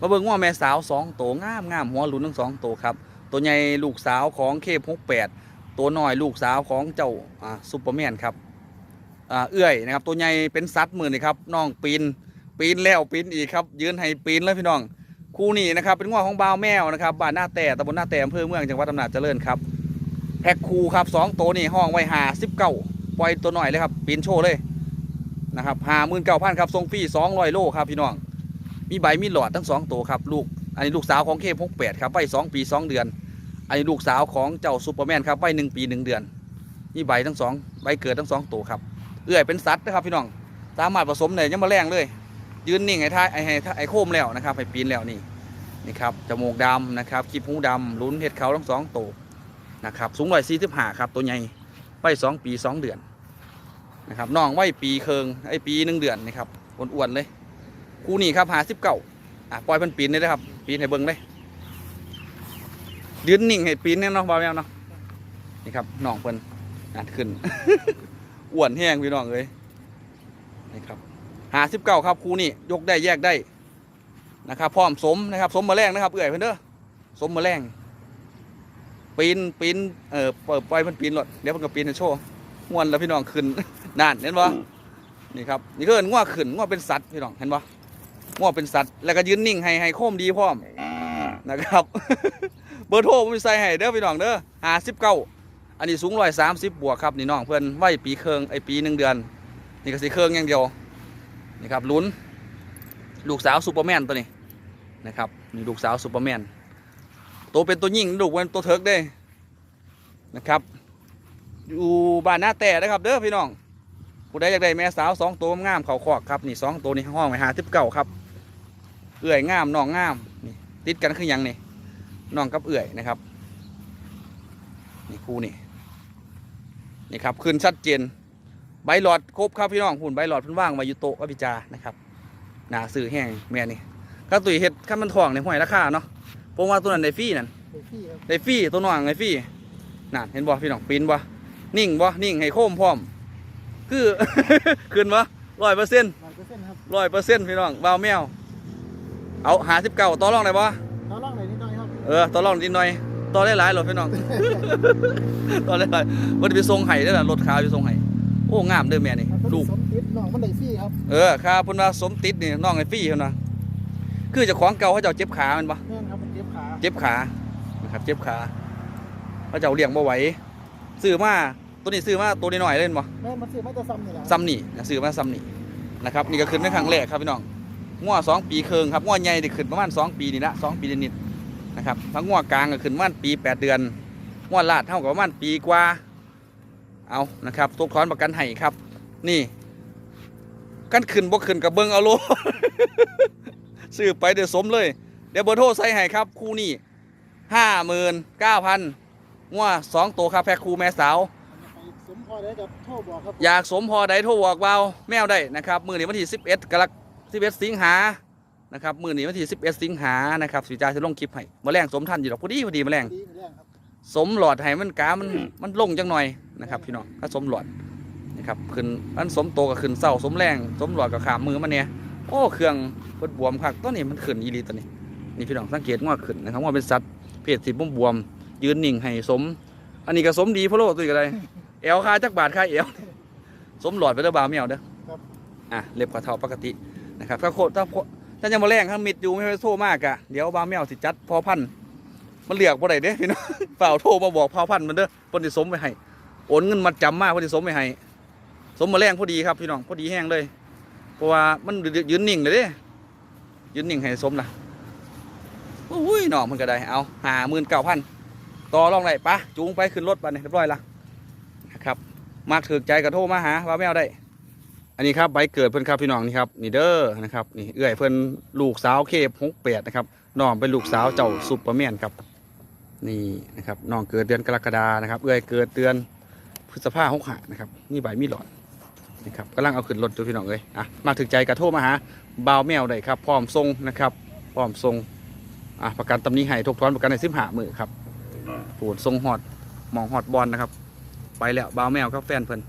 มาเบิ่งว่าแม่สาวสองตัวงามงามหัวหลุนทั้งสองตัวครับ ตัวใหญ่ลูกสาวของเคพหกแปดตัวน้อยลูกสาวของเจ้าอ่าซูเปอร์แมนครับอ่าเอื้อยนะครับ ตัวใหญ่เป็นซัดมือนี่ครับน้องปีนปีนแล้วปีนอีกครับ ยืนให้ปีนเลยพี่น้องคู่นี้นะครับเป็นง้อของบ่าวแมวนะครับบ้านหน้าแต่ตำบลหน้าแต่อำเภอเมืองจังหวัดอำนาจเจริญครับแพ็คคู่ครับสองตัวนี่ห้องไว้หาสิบเก้าปล่อยตัวหน่อยเลยครับปีนโชว์เลยนะครับหาหมื่นเก้าพันครับทรงฟรีสองร้อยโลครับพี่น้อง มีใบมีหลอดทั้งสองตัวครับลูกอันนี้ลูกสาวของเคพกแปดครับไปสองปีสองเดือน อันนี้ลูกสาวของเจ้าซูเปอร์แมนครับไปหนึ่งปีหนึ่งเดือน มีใบทั้งสองใบเกิดทั้งสองตัวครับเอื้อยเป็นสัตว์นะครับพี่น้องสามารถผสมได้ยังมาแรงเลย ยืนนิ่งไอ้ท้ายไอ้ไอ้ไอ้โคมแล้วนะครับไอ้ปีนแล้วนี่นี่ครับจมูกดำนะครับขีบหูดำลุ้นเห็ดเขาทั้งสองตัวนะครับสูงร้อยสี่สิบห้าครับตัวใหญ่ไปสองปีสองเดือนนะครับน้องไว้ปีเคิงไอ้ปีหนึ่งเดือนนะครับอ้วนๆเลย คู่นี้ครับหาสิบเก้าอะปล่อยมันปีนเลยนะครับ ปีนให้เบิ้งเลยยืนนิ่งให้ปีนเนี่ยเนาะบ่าวแมวเนาะนี่ครับน้องเพิ่นอ่านขึ้นอ้วนแห้งพี่น้องเลยนี่ครับหาสิบเก้าครับคู่นี้ยกได้แยกได้นะครับพร้อมสมนะครับ สมมาแรงนะครับเอื่อยเพิ่นเด้อสมมาแรงปีนปีนเอ่อเปิดปล่อยมันปีนหลดเดี๋ยวมันก็ปีนให้โชว์ม่วนแล้วพี่น้องขึ้นนั่นเห็นบ่นี่ครับนี่คือง่วขึ้นง่วเป็นสัตว์พี่น้องเห็นปะ ง่วเป็นสัตว์ แล้วก็ยืนนิ่งให้ให้โค้มดีพร้อมนะครับ เบอร์โทรผมใส่ให้เด้อพี่น้องเด้อหาสิบเก้าอันนี้สูงร้อยสามสิบบวกครับนี่น้องเพื่อนไหวปีเคืองไอปีหนึ่งเดือน นี่ก็สีเคืองอย่างเดียวนี่ครับลุ้น ลูกสาวซูเปอร์แมนตัวนี้นะครับนี่ลูกสาวซูเปอร์แมนตัวเป็นตัวยิ่งลูกเป็นตัวเทิร์กเด้นะครับอยู่บ้านหน้าแต่นะครับเด้อพี่น้องผู้ใดอยากได้แม่สาวสองตัวงามเขาคอกครับนี่สองตัวนี้ห้องไว้หาทิพเก่าครับ เอื่อยงามน้องงามนี่ติดกันคือหยังนี่น้องกับเอื่อยนะครับนี่คู่นี่นี่ครับขึ้นชัดเจนใบหลอดครบครับพี่น้องหุ่นใบหลอดเพิ่นว่างมาอยู่โต๊ะอภิจานะครับหนาสื่อแห้งแม่นี่ข้าตุ๋ยเห็ดข้ามันทองในห้วยราคาเนาะผมว่าตัวนั้นได้ฟรีนั่นเด็กพี่ครับได้ฟรีตัวน้องได้ฟรีนั่นเห็นบ่พี่น้องปีนบ่นิ่งบ่นิ่งให้โค้มพร้อม คือขึ้นบ่ร้อยเปอร์เซ็นต์ร้อยเปอร์เซ็นต์ครับร้อยเปอร์เซ็นต์พี่น้องบ่าวแมว เอาหาสิบเก้าต่อรองได้บ่เราล่องไหนนิดหน่อยครับ เออต่อรองนิดหน่อยต่อได้หลายหรอพี่น้องต่อได้หลายวันไปส่งไห้ได้อล่ะรถขาวไปส่งไห้โอ้งามเด้อแม่นี่มันเป็นลูกสมติดน้องมันได้ฟรีครับเออครับเพิ่นว่าสมติดนี่น้องไอ้ฟี่เพิ่นว่าคือเจ้าของเก่าเขาเจ้าเจ็บขาแมันบ่แม่นครับมันเจ็บขาเจ็บขานะครับเจ็บขาเขาเจ้าเลี้ยงบ่ไหวซื้อมาตัวนี้ซื้อมาตัวน้อยๆเล่นบ่แม่นมันซื้อมาจะซ้ำนี่แหละซ้ำนี่นะซื้อมาซ้ำนี่นะครับนี่ก็ขึ้นเป็นครั้งแรกครับพี่น้อง ง้อสองปีเคิงครับง้อใหญ่ได้ขึ้นประมาณสองปีนี่ละสองปีนิดๆนะครับทั้งง้อกลางก็ขึ้นประมาณปีแปดเดือนง้อลาดเท่ากับประมาณปีกว่าเอานะครับตัวคอนประกันให้ครับ นี่กันขึ้นบ่ขึ้นกับเบิ้งเอาโลซื้อไปเดี๋ยวสมเลย เดี๋ยวเบอร์โทรใส่ให้ครับ คู่นี้ห้าหมื่นเก้าพันง้อสองตัวครับแพ็คคู่แม่สาวสมพอได้กับโทรบอกครับอยากสมพอใดโทรบอกเบาแมวได้นะครับ มือนี้วันที่11กรก 11 สิงหานะครับมือนี้วันที่11 สิงหานะครับสีจาจะลงคลิปให้มาแรงสมทันอยู่หรอกพอดีพอดีมาแรงดีแรงครับสมหลอดให้มันกามันมันลงจังหน่อยนะครับพี่น้องถ้าสมหลอดนะครับขึ้นมันสมโตก็ขึ้นเศร้าสมแรงสมหลอดกับขามมือมันเนี่ยโอ้เครื่องเปิดบวมคักตัวนี้มันขึ้นอีหลีตัวนี้นี่พี่น้องสังเกตว่าขึ้นนะครับว่าเป็นสัตว์เพศสีบวมๆยืนนิ่งให้สม อันนี้ก็สมดีพะโลตัวนี้ก็ได้เอวค่าจักบาทค่าเอวสมหลอดไปเด้อบาวแมวเด้ออะเล็บกระเทาปกติ นะครับถ้าโคถ้าถ้ายังมาแรงถ้ามิดอยู่ไม่ไปโทรมากอะเดี๋ยวบาวแมวสิจัดพอพันธ์มันเหลือกบ่ได้เด้พี่น้องเปล่าโทรมาบอกพอพันธ์มันเด้อพิ่นสิสมไปให้โอนเงินมาจำมากพิ่นสิสมไปให้สมมาแรงพอดีครับพี่น้องพอดีแห้งเลย เพราะว่ามันยืนนิ่งเลยเด้ยืนนิ่งให้สมล่ะอุ้ยน้องมันก็ได้เอาหาหมื่นเก้าพันต่อรองได้ปะจูงไปขึ้นรถไปเนี่ยเรียบร้อยละนะครับมาถือใจกระโทรมาหาว่าแมวได้ อันนี้ครับใบเกิดเพิ่อนครับพี่น้องนี่ครับนี่เด้อนะครับนี่เอื้อยเพิ่อนลูกสาวเคฟหกแปดนะครับน้องเป็นลูกสาวเจ้าซุปเปอร์แมนครับนี่นะครับน้องเกิดเดือนกรกฎานะครับเอื้อยเกิดเดือนพฤษภาหกหานะครับนี่ใบมีหลอดนะครับกำลังเอาขึ้นรถตัวพี่น้องเลยอะมาถึงใจกระโทรมาหาบ่าวแมวได้ครับพร้อมทรงนะครับพร้อมทรงอะประกันตำหนี้ให้ทุกทอนประกันในสิบหามือครับปูนทรงหอดหมองหอดบอลนะครับ ไปแล้วบ่าวแมวครับแฟนเพิ่อน